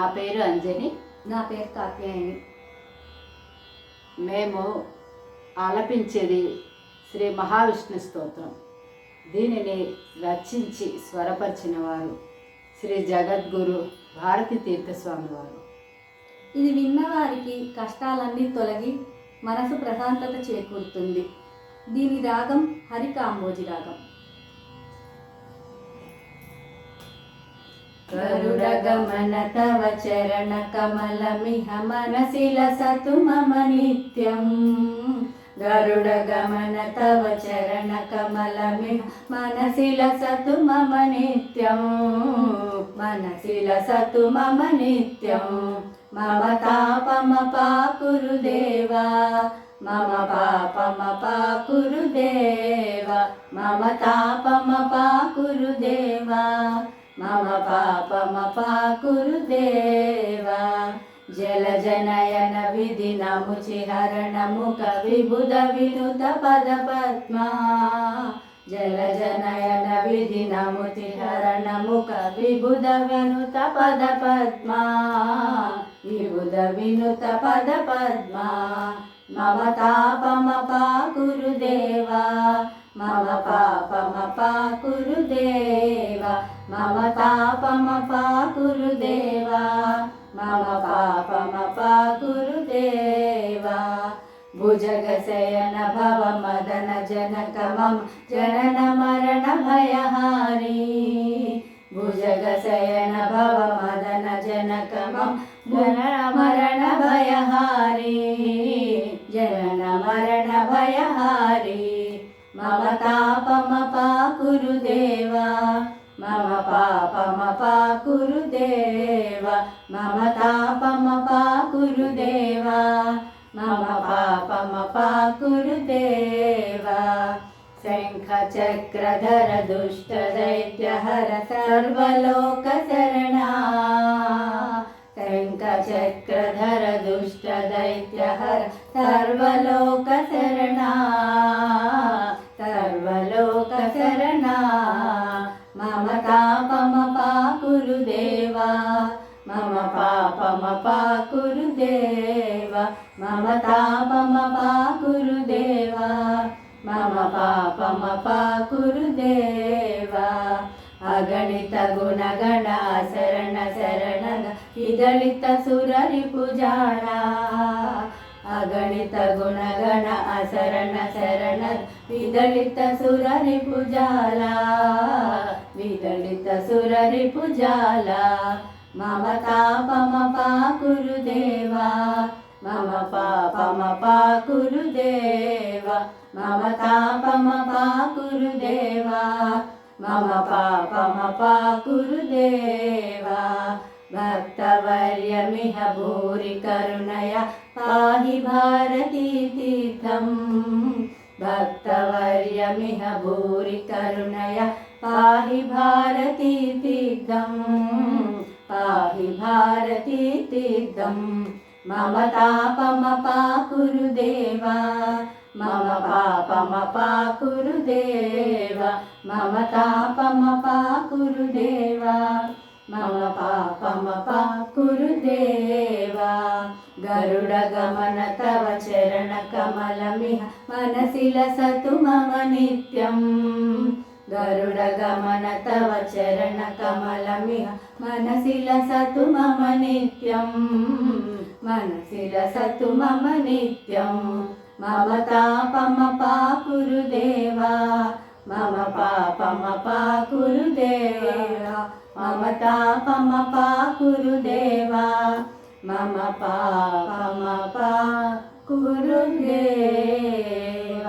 నా పేరు అంజని. నా పేరు కాత్యాయని. మేము ఆలపించేది శ్రీ మహావిష్ణు స్తోత్రం. దీనిని రచించి స్వరపరిచిన వారు శ్రీ జగద్గురు భారతి తీర్థస్వామి వారు ఇది విన్నవారికి కష్టాలన్నీ తొలగి మనసు ప్రశాంతత చేకూరుతుంది. దీని రాగం హరికాంబోజి రాగం. గరుడగమన తవ చరణ కమలమిహ మనసి లసతు మమ నిత్యం. గరుడగమన తవ చరణ కమలమిహ మనసి లసతు మమ నిత్యం. మనసి లసతు మమ నిత్యం. మమ తాపమ పాకురు దేవా మమ పాపమ పాకురు దేవా మమ తాపమ పాకురు దేవా మమ పాపమ పాకురు దేవా జలజనయన విధి నముచి హరణముఖ విబుధ వినుత పద పద్మా జలజనయన విధి నముచి హరణముఖ విబుధ వినుత పద పద్మా విబుధ వినుత పద పద్మా మమ తాపమ పాకురు దేవా మమ పాపమ పాకురు దేవా మమ తాపమ పాకురు దేవా మమ పాపమ పాకురు భుజగశయన భవ మదన జనక మమ జనన మరణ భయహారి. భుజగశయన భవ మదన జనక మమ జనన మరణ భయహారి. జనన మరణ భయహారి. మమ తాపమ పాకురు దేవా మమ పాపమ పాకురుదేవ మమ తాపమ పాకురుదేవ మమ పాపమ పాకురు దేవా శంఖ చక్రధర దుష్ట దైత్య హర దేవా మమ పాపమ పాకురు దేవా మమ తాపమ పాకురు దేవా మమ పాపమ పాకురు దేవా అగణిత గుణగణ శరణ శరణ ఇదళిత సురరి పుజాణ అగణిత గుణగణ అశరణ శరణ విదళిత సురరి పుజాలా విదళిత సురరి పుజాల మమ తాపమ పాకురు దేవా మమ పాపమ పాకురు దేవా మమ తాపమ పాకురు దేవా మమ పాపమ పాకురు దేవా భక్తవర్యమిహ భూరి కరుణయ పాహి భారతీ తీర్థం భక్తవర్యమిహ భూరి కరుణయ పాహి భారతీ తీర్థం పాహి భారతీ తీర్థం. మమ తాపమ పాకురు దేవా మమ పాపమ పాకురు దేవా మమ తాపమ పాకురు దేవా మమ పాపమ పాకురు దేవా గరుడ గమన తవ చరణ కమలమిహ మనసిల సతు మమ నిత్యం గరుడ గమన తవ చరణ కమలమిహ మనసిల సతు మమ నిత్యం మనసిల